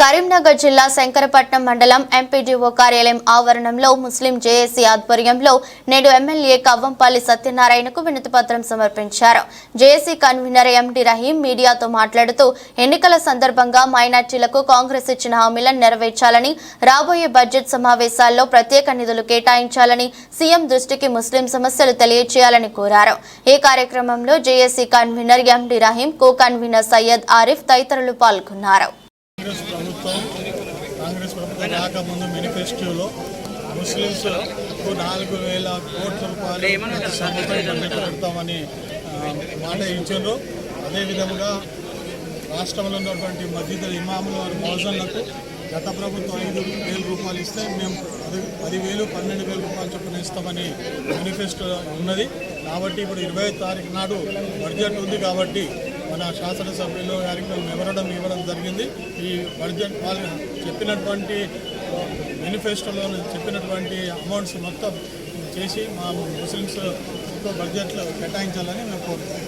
కరీంనగర్ జిల్లా శంకరపట్నం మండలం ఎంపీడీఓ కార్యాలయం ఆవరణంలో ముస్లిం జేఏసీ ఆధ్వర్యంలో నేడు ఎమ్మెల్యే కవ్వంపల్లి సత్యనారాయణకు వినతిపత్రం సమర్పించారు. జేఏసీ కన్వీనర్ ఎండి రహీం మీడియాతో మాట్లాడుతూ ఎన్నికల సందర్భంగా మైనార్టీలకు కాంగ్రెస్ ఇచ్చిన హామీలను నెరవేర్చాలని రాబోయే బడ్జెట్ సమావేశాల్లో ప్రత్యేక నిధులు కేటాయించాలని సీఎం దృష్టికి ముస్లిం సమస్యలు తెలియజేయాలని కోరారు. ఈ కార్యక్రమంలో JAC convener MD Rahim co convener Syed Arif తదితరులు పాల్గొన్నారు. కాంగ్రెస్ ప్రభుత్వం కాంగ్రెస్ ప్రభుత్వం రాకముందు మేనిఫెస్టోలో ముస్లిమ్స్ నాలుగు వేల కోట్ల రూపాయలు ప్రతి సంవత్సరం బడ్జెట్ పెడతామని మాట ఇచ్చారు అదేవిధంగా రాష్ట్రంలో ఉన్నటువంటి మధ్యతర ఇమాములు వారి మౌజన్లకు గత ప్రభుత్వం ఐదు వేల రూపాయలు ఇస్తే మేము పది పదివేలు పన్నెండు వేల రూపాయలు చొప్పున ఇస్తామని మేనిఫెస్టో ఉన్నది. కాబట్టి ఇప్పుడు ఇరవై తారీఖు నాడు బడ్జెట్ ఉంది కాబట్టి మన శాసనసభ్యులు గారికి మేము మెమరడం ఇవ్వడం జరిగింది. ఈ బడ్జెట్ వాళ్ళు చెప్పినటువంటి మేనిఫెస్టోలో చెప్పినటువంటి అమౌంట్స్ మొత్తం చేసి మా ముస్లిమ్స్ బడ్జెట్లో కేటాయించాలని మేము కోరుతున్నాం.